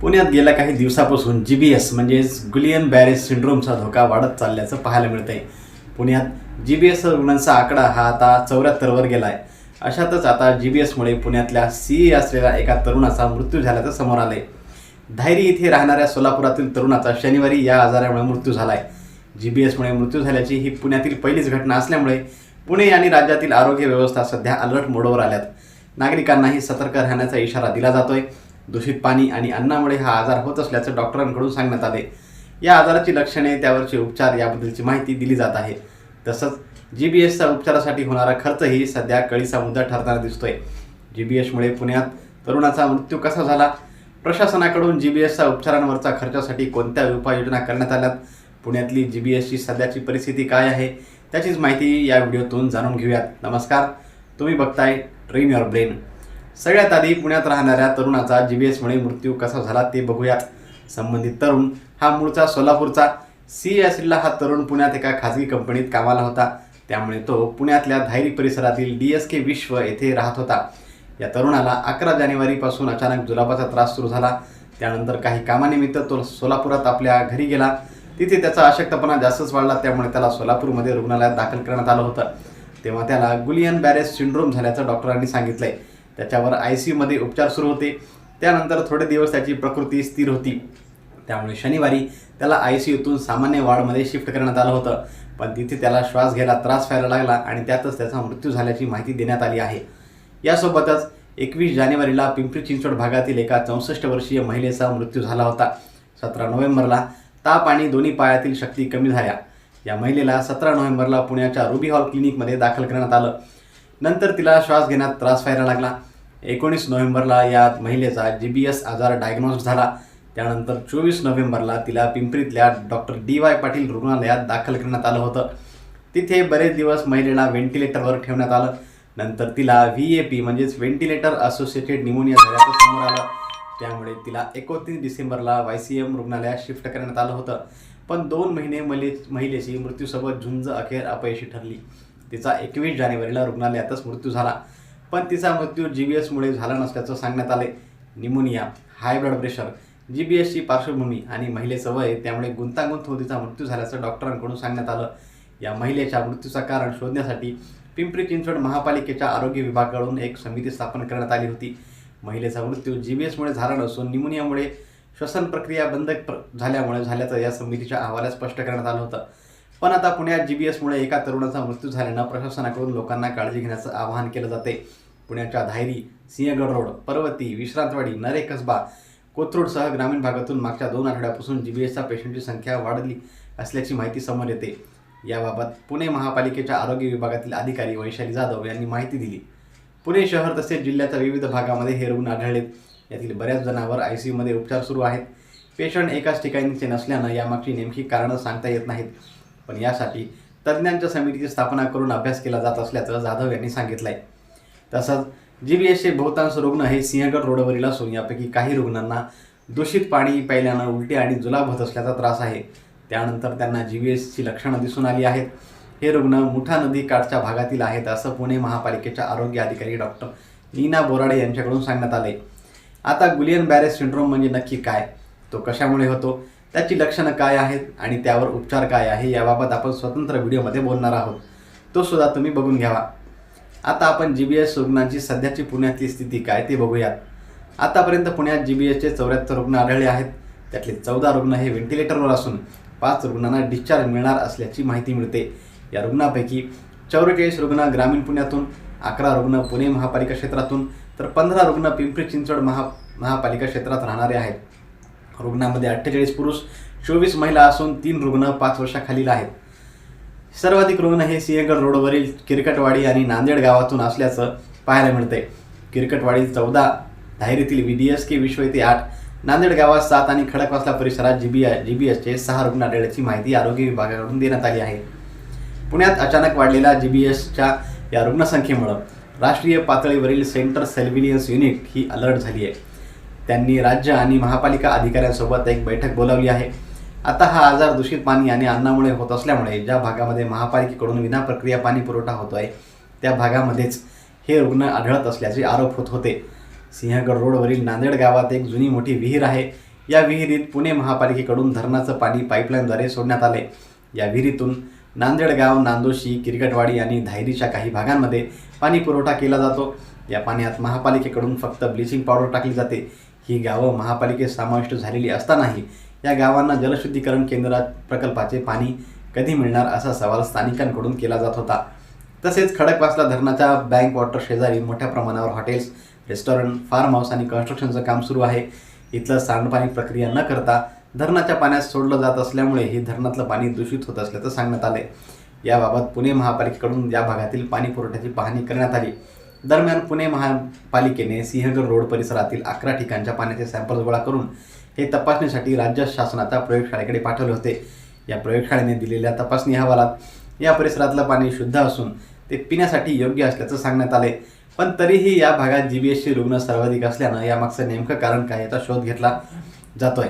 पुण्यात गेल्या काही दिवसापासून जी बी एस म्हणजेच गुलियन बॅरेज सिंड्रोमचा धोका वाढत चालल्याचं पाहायला मिळतंय. पुण्यात जी बी एस रुग्णांचा आकडा हा आता चौऱ्याहत्तरवर गेला आहे अशातच आता जी बी एसमुळे पुण्यातल्या सी असलेल्या एका तरुणाचा मृत्यू झाल्याचं समोर आलंय. धायरी इथे राहणाऱ्या सोलापुरातील तरुणाचा शनिवारी या आजारामुळे मृत्यू झाला आहे जी बी एसमुळे मृत्यू झाल्याची ही पुण्यातील पहिलीच घटना असल्यामुळे पुणे आणि राज्यातील आरोग्य व्यवस्था सध्या अलर्ट मोडवर आल्यात. नागरिकांनाही सतर्क राहण्याचा इशारा दिला जातोय. दूषित पाणी आणि अन्नामुळे हा आजार होत असल्याचं डॉक्टरांकडून सांगण्यात आले. या आजाराची लक्षणे त्यावरचे उपचार याबद्दलची माहिती दिली जात आहे. तसंच जी बी एसचा उपचारासाठी होणारा खर्चही सध्या कळीचा मुद्दा ठरताना दिसतोय. जी बी एसमुळे पुण्यात तरुणाचा मृत्यू कसा झाला? प्रशासनाकडून जी बी एसचा उपचारांवरचा खर्चासाठी कोणत्या उपाययोजना करण्यात आल्यात? पुण्यातली जी बी एसची सध्याची परिस्थिती काय आहे? त्याचीच माहिती या व्हिडिओतून जाणून घेऊयात. नमस्कार. तुम्ही बघताय ट्रेन युअर ब्रेन सगळ्यात आधी पुण्यात राहणाऱ्या तरुणाचा जी बी एसमुळे मृत्यू कसा झाला ते बघूयात संबंधित तरुण हा मूळचा सोलापूरचा सी असलेला हा तरुण पुण्यात एका खाजगी कंपनीत कामाला होता. त्यामुळे तो पुण्यातल्या धायरी परिसरातील डी एस के विश्व येथे राहत होता. या तरुणाला अकरा जानेवारीपासून अचानक जुलाबाचा त्रास सुरू झाला. त्यानंतर काही कामानिमित्त तो सोलापुरात आपल्या घरी गेला. तिथे त्याचा अशक्तपणा जास्तच वाढला त्यामुळे त्याला सोलापूरमध्ये रुग्णालयात दाखल करण्यात आलं होतं. तेव्हा त्याला गुलियन बॅरेस सिंड्रोम झाल्याचं डॉक्टरांनी सांगितलंय. त्याच्यावर आय सी यूमध्ये उपचार सुरू होते. त्यानंतर थोडे दिवस त्याची प्रकृती स्थिर होती. त्यामुळे शनिवारी त्याला आय सी यूतून सामान्य वार्डमध्ये शिफ्ट करण्यात आलं होतं. पण तिथे त्याला श्वास घ्यायला त्रास व्हायला लागला आणि त्यातच त्याचा मृत्यू झाल्याची माहिती देण्यात आली आहे. यासोबतच एकवीस जानेवारीला पिंपरी चिंचवड भागातील एका चौसष्ट वर्षीय महिलेचा मृत्यू झाला होता. सतरा नोव्हेंबरला ताप आणि दोन्ही पायातील शक्ती कमी झाल्या. या महिलेला सतरा नोव्हेंबरला पुण्याच्या रुबी हॉल क्लिनिकमध्ये दाखल करण्यात आलं. नंतर तिला श्वास घेण्यात त्रास व्हायला लागला. एकोणीस नोव्हेंबरला या महिलेचा जी बी एस आजार डायग्नोज झाला. त्यानंतर चोवीस नोव्हेंबरला तिला पिंपरीतल्या डॉक्टर डी वाय पाटील रुग्णालयात दाखल करण्यात आलं होतं. तिथे बरेच दिवस महिलेला व्हेंटिलेटरवर ठेवण्यात आलं. नंतर तिला व्ही ए पी म्हणजेच व्हेंटिलेटर असोसिएटेड निमोनिया झाल्याचं समोर आलं. त्यामुळे तिला एकोणतीस डिसेंबरला वाय सी एम रुग्णालयात शिफ्ट करण्यात आलं होतं. पण दोन महिने महिले महिलेची मृत्यूसोबत झुंज अखेर अपयशी ठरली. तिचा एकवीस जानेवारीला रुग्णालयातच मृत्यू झाला. पण तिचा मृत्यू जी बी एसमुळे झाला नसल्याचं सांगण्यात आले pneumonia high blood pressure G B एसची पार्श्वभूमी आणि महिलेचं वय त्यामुळे गुंतागुंत होऊन तिचा मृत्यू झाल्याचं डॉक्टरांकडून सांगण्यात आलं. या महिलेच्या मृत्यूचं कारण शोधण्यासाठी पिंपरी चिंचवड महापालिकेच्या आरोग्य विभागाकडून एक समिती स्थापन करण्यात आली होती. महिलेचा मृत्यू जी बी एसमुळे झाला नसून निमोनियामुळे श्वसन प्रक्रिया बंद प्र- झाल्यामुळे झाल्याचं या समितीच्या अहवालात स्पष्ट करण्यात आलं होतं. पण आता पुण्यात जी बी एसमुळे एका तरुणाचा मृत्यू झाल्यानं प्रशासनाकडून लोकांना काळजी घेण्याचं आवाहन केलं जाते. पुण्याच्या धायरी सिंहगड रोड पर्वती विश्रांतवाडी नरे कसबा कोथरूडसह ग्रामीण भागातून मागच्या दोन आठवड्यापासून जी बी एसच्या पेशंटची संख्या वाढली असल्याची माहिती समोर येते. याबाबत पुणे महापालिकेच्या आरोग्य विभागातील अधिकारी वैशाली जाधव यांनी माहिती दिली. पुणे शहर तसेच जिल्ह्याच्या विविध भागामध्ये हे रुग्ण आढळलेत. यातील बऱ्याच जणांवर आय सी यूमध्ये उपचार सुरू आहेत. पेशंट एकाच ठिकाणीचे नसल्यानं यामागची नेमकी कारणं सांगता येत नाहीत. पण यासाठी तज्ज्ञांच्या समितीची स्थापना करून अभ्यास केला जात असल्याचं जाधव यांनी सांगितलं आहे तसंच जी बी एसचे बहुतांश रुग्ण हे सिंहगड रोडवरील असून यापैकी काही रुग्णांना दूषित पाणी प्यायल्यानं उलटी आणि जुलाब होत असल्याचा त्रास आहे. त्यानंतर त्यांना जी बी एसची लक्षणं दिसून आली आहेत. हे रुग्ण मुठा नदी काठच्या भागातील आहेत असं पुणे महापालिकेच्या आरोग्य अधिकारी डॉक्टर लीना बोराडे यांच्याकडून सांगण्यात आले आता गुलियन बॅरेज सिंड्रोम म्हणजे नक्की काय? तो कशामुळे होतो त्याची लक्षणं काय आहेत आणि त्यावर उपचार काय आहे याबाबत आपण स्वतंत्र व्हिडिओमध्ये बोलणार आहोत. तो सुद्धा तुम्ही बघून घ्यावा. आता आपण जी बी एस रुग्णांची सध्याची पुण्यातली स्थिती काय ते बघूयात. आतापर्यंत पुण्यात जी बी एसचे चौऱ्याहत्तर रुग्ण आढळले आहेत. त्यातले चौदा रुग्ण हे व्हेंटिलेटरवर असून पाच रुग्णांना डिस्चार्ज मिळणार असल्याची माहिती मिळते. या रुग्णापैकी चौवेचाळीस रुग्ण ग्रामीण पुण्यातून अकरा रुग्ण पुणे महापालिका क्षेत्रातून तर पंधरा रुग्ण पिंपरी चिंचवड महा महापालिका क्षेत्रात राहणारे आहेत. रुग्णामध्ये अठ्ठेचाळीस पुरुष चोवीस महिला असून तीन रुग्ण पाच वर्षाखालील आहेत. सर्वाधिक रुग्ण हे सिंहगड रोडवरील किरकटवाडी आणि नांदेड गावातून असल्याचं पाहायला मिळते किरकटवाडी चौदा धायरीतील V D S K Vishwa येथे आठ नांदेड गावात सात आणि खडकवासला परिसरात जी बी जी बी एसचे सहा रुग्ण आढळल्याची माहिती आरोग्य विभागाकडून देण्यात आली आहे. पुण्यात अचानक वाढलेल्या जी बी एसच्या या रुग्णसंख्येमुळं राष्ट्रीय पातळीवरील सेंटर सर्व्हिलियन्स युनिट ही अलर्ट झाली आहे त्यांनी राज्य आणि महापालिका अधिकाऱ्यांसोबत एक बैठक बोलावली आहे. आता हा आजार दूषित पाणी आणि अन्नामुळे होत असल्यामुळे ज्या भागामध्ये महापालिकेकडून विनाप्रक्रिया पाणी पुरवठा होतो आहे त्या भागामध्येच हे रुग्ण आढळत असल्याचे आरोप होत होते. सिंहगड रोडवरील नांदेड गावात एक जुनी मोठी विहीर आहे. या विहिरीत पुणे महापालिकेकडून धरणाचं पाणी पाईपलाईनद्वारे सोडण्यात आले या विहिरीतून नांदेड गाव नांदोशी किरगटवाडी आणि धायरीच्या काही भागांमध्ये पाणी पुरवठा केला जातो. या पाण्यात महापालिकेकडून फक्त ब्लिचिंग पावडर टाकली जाते. ही गावं महापालिकेत समाविष्ट झालेली असतानाही या गावांना जलशुद्धीकरण केंद्रात प्रकल्पाचे पाणी कधी मिळणार असा सवाल स्थानिकांकडून केला जात होता. तसेच खडकवासला धरणाच्या बँक वॉटर शेजारी मोठ्या प्रमाणावर हॉटेल्स रेस्टॉरंट फार्म हाऊस आणि कन्स्ट्रक्शनचं काम सुरू आहे. इथलं सांडपाणी प्रक्रिया न करता धरणाच्या पाण्यात सोडलं जात असल्यामुळे ही धरणातलं पाणी दूषित होत असल्याचं सांगण्यात आले. याबाबत पुणे महापालिकेकडून या भागातील पाणी पुरवठ्याची पाहणी करण्यात आली. दरम्यान पुणे महापालिकेने सिंहगड रोड परिसरातील अकरा ठिकाणच्या पाण्याचे सॅम्पल्स गोळा करून हे तपासणीसाठी राज्य शासनाच्या प्रयोगशाळेकडे पाठवले होते. या प्रयोगशाळेने दिलेल्या तपासणी अहवालात या परिसरातलं पाणी शुद्ध असून ते पिण्यासाठी योग्य असल्याचं सांगण्यात आले. पण तरीही या भागात जी बी एसची रुग्ण सर्वाधिक असल्यानं यामागचं नेमकं कारण काय याचा शोध घेतला जातोय.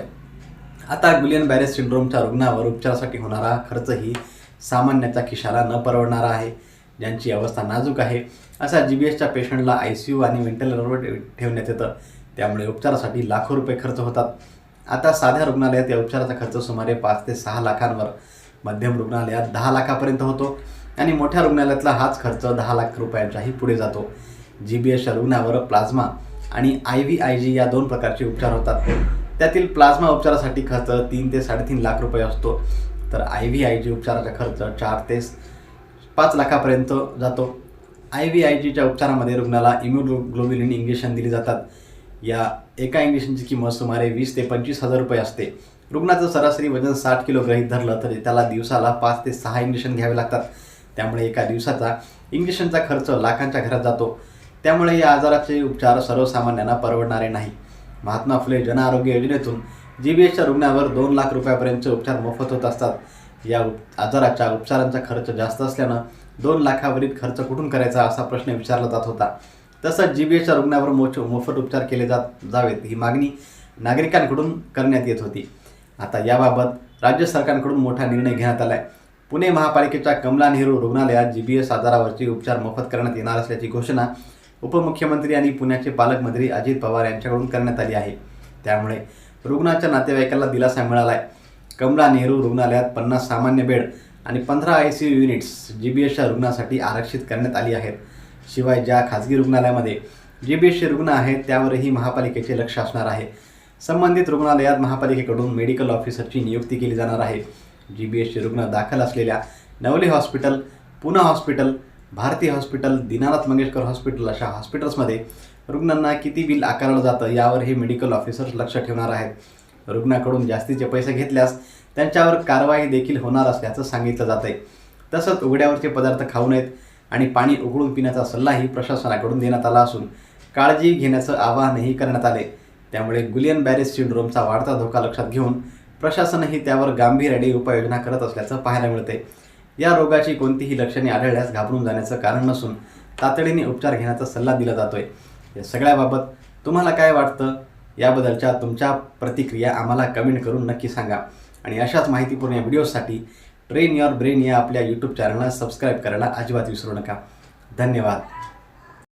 आता गुलियन बॅरेस सिंड्रोमच्या रुग्णावर उपचारासाठी होणारा खर्चही सामान्याच्या खिशाला न परवडणारा आहे. ज्यांची अवस्था नाजूक आहे असा जी बी एसच्या पेशंटला आय सी यू आणि व्हेंटिलेटरवर ठेवण्यात येतं. त्यामुळे उपचारासाठी लाखो रुपये खर्च होतात. आता साध्या रुग्णालयात या उपचाराचा खर्च सुमारे पाच ते सहा लाखांवर. मध्यम रुग्णालयात दहा लाखापर्यंत होतो आणि मोठ्या रुग्णालयातला हाच खर्च दहा लाख रुपयांच्याही पुढे जातो. जी बी एसच्या रुग्णावर प्लाझ्मा आणि आय व्ही आय जी या दोन प्रकारचे उपचार होतात. त्यातील प्लाझ्मा उपचारासाठी खर्च तीन ते साडेतीन लाख रुपये असतो. तर आय व्ही आय जी उपचाराचा खर्च चार ते पाच लाखापर्यंत जातो. आय व्ही आय जीच्या उपचारामध्ये रुग्णाला इम्युग्लोबिलिन इंजेक्शन दिली जातात. या एका इंजेक्शनची किंमत सुमारे वीस ते पंचवीस हजार रुपये असते. रुग्णाचं सरासरी वजन साठ किलो गृहीत धरलं तर त्याला दिवसाला पाच ते सहा इंजेक्शन घ्यावे लागतात. त्यामुळे एका दिवसाचा इंजेक्शनचा खर्च लाखांच्या घरात जातो. त्यामुळे या आजाराचे उपचार सर्वसामान्यांना परवडणारे नाही. महात्मा फुले जनआरोग्य योजनेतून जी बी एसच्या रुग्णावर दोन लाख रुपयापर्यंतचे उपचार मोफत होत असतात. या आजाराच्या उपचारांचा खर्च जास्त असल्यानं दोन लाखावरील खर्च कुठून करायचा असा प्रश्न विचारला जात होता. तसंच जी बी एसच्या रुग्णावर मोच मोफत उपचार केले जात जावेत ही मागणी नागरिकांकडून करण्यात येत होती. आता याबाबत राज्य सरकारकडून मोठा निर्णय घेण्यात आला आहे पुणे महापालिकेच्या कमला नेहरू रुग्णालयात जी बी एस आजारावरचे उपचार मोफत करण्यात येणार असल्याची घोषणा उपमुख्यमंत्री आणि पुण्याचे पालकमंत्री अजित पवार यांच्याकडून करण्यात आली आहे. त्यामुळे रुग्णाच्या नातेवाईकाला दिलासा मिळाला आहे कमला नेहरू रुग्णालयात पन्नास सामान्य बेड आणि पंधरा I C U units G B एसच्या रुग्णासाठी आरक्षित करण्यात आली आहेत. शिवाय ज्या खाजगी रुग्णालयामध्ये जी बी एसचे रुग्ण आहेत त्यावरही महापालिकेचे लक्ष असणार आहे. संबंधित रुग्णालयात महापालिकेकडून मेडिकल ऑफिसरची नियुक्ती केली जाणार आहे. जी बी एसचे रुग्ण दाखल असलेल्या Navale hospital Poona hospital Bharati hospital Dinanath Mangeshkar hospital अशा हॉस्पिटल्समध्ये रुग्णांना किती बिल आकारलं जातं यावर हे मेडिकल ऑफिसर्स लक्ष ठेवणार आहेत. रुग्णाकडून जास्तीचे पैसे घेतल्यास त्यांच्यावर कारवाई देखील होणार असल्याचं सांगितलं जात आहे तसंच उघड्यावरचे पदार्थ खाऊ नयेत आणि पाणी उकळून पिण्याचा सल्लाही प्रशासनाकडून देण्यात आला असून काळजी घेण्याचं आवाहनही करण्यात आले. त्यामुळे गुलियन बॅरेस सिंड्रोमचा वाढता धोका लक्षात घेऊन प्रशासनही त्यावर गांभीर्याने उपाययोजना करत असल्याचं पाहायला मिळते या रोगाची कोणतीही लक्षणे आढळल्यास घाबरून जाण्याचं कारण नसून तातडीने उपचार घेण्याचा सल्ला दिला जातोय. या सगळ्याबाबत तुम्हाला काय वाटतं? याबद्दलच्या तुमच्या प्रतिक्रिया आम्हाला कमेंट करून नक्की सांगा. आणि अशाच माहितीपूर्ण या व्हिडिओसाठी ट्रेन युअर ब्रेन या आपल्या यूट्यूब चॅनलला सबस्क्राईब करायला अजिबात विसरू नका. धन्यवाद.